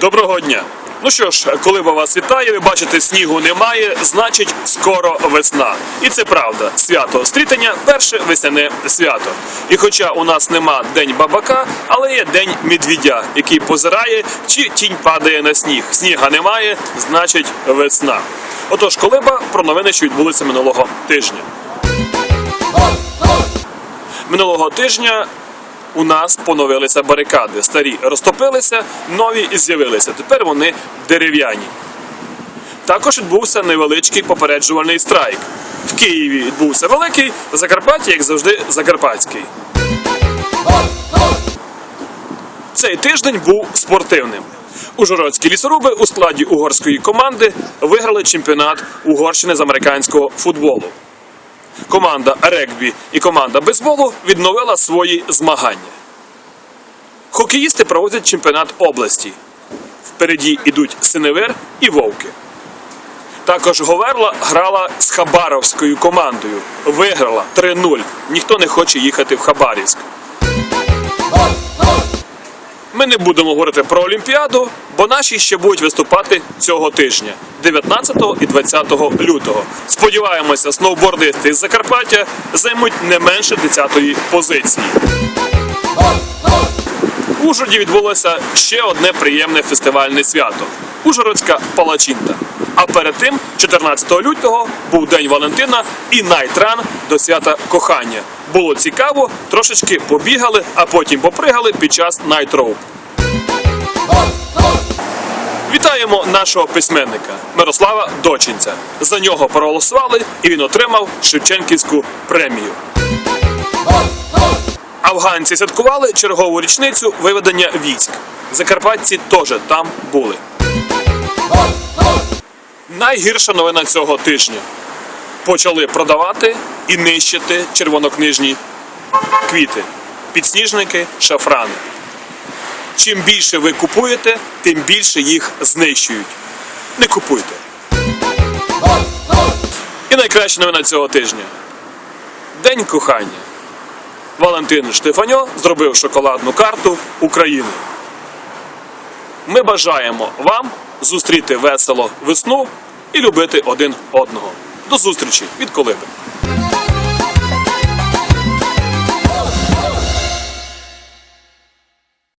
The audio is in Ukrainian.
Доброго дня. Ну що ж, коли вас вітає, ви бачите, снігу немає, значить скоро весна. І це правда. Свято стрітання перше весняне свято. І хоча у нас нема день бабака, але є день медвідя, який позирає, чи тінь падає на сніг. Сніга немає, значить весна. Отож, колиба про новини, що відбулися минулого тижня. Минулого тижня у нас поновилися барикади. Старі розтопилися, нові з'явилися. Тепер вони дерев'яні. Також відбувся невеличкий попереджувальний страйк. В Києві відбувся великий, в Закарпатті, як завжди, закарпатський. Цей тиждень був спортивним. Ужгородські лісоруби у складі угорської команди виграли чемпіонат Угорщини з американського футболу. Команда регбі і команда бейсболу відновила свої змагання. Хокеїсти проводять чемпіонат області. Впереді йдуть Синевир і Вовки. Також Говерла грала з Хабаровською командою. Виграла 3-0. Ніхто не хоче їхати в Хабарівськ. Ми не будемо говорити про Олімпіаду, бо наші ще будуть виступати цього тижня, 19 і 20 лютого. Сподіваємося, сноубордисти з Закарпаття займуть не менше 10-ї позиції. У Ужгороді відбулося ще одне приємне фестивальне свято Ужгородська палачинта. А перед тим, 14 лютого, був День Валентина і найтран до свята кохання. Було цікаво, трошечки побігали, а потім попригали під час найтроу. Вітаємо нашого письменника Мирослава Дочинця. За нього проголосували і він отримав Шевченківську премію. Афганці святкували чергову річницю виведення військ. Закарпатці теж там були. Найгірша новина цього тижня. Почали продавати і нищити червонокнижні квіти, підсніжники, шафрани. Чим більше ви купуєте, тим більше їх знищують. Не купуйте. І найкраща новина цього тижня. День кохання. Валентин Штефаньо зробив шоколадну карту України. Ми бажаємо вам зустріти весело весну і любити один одного. До зустрічі від Колиби.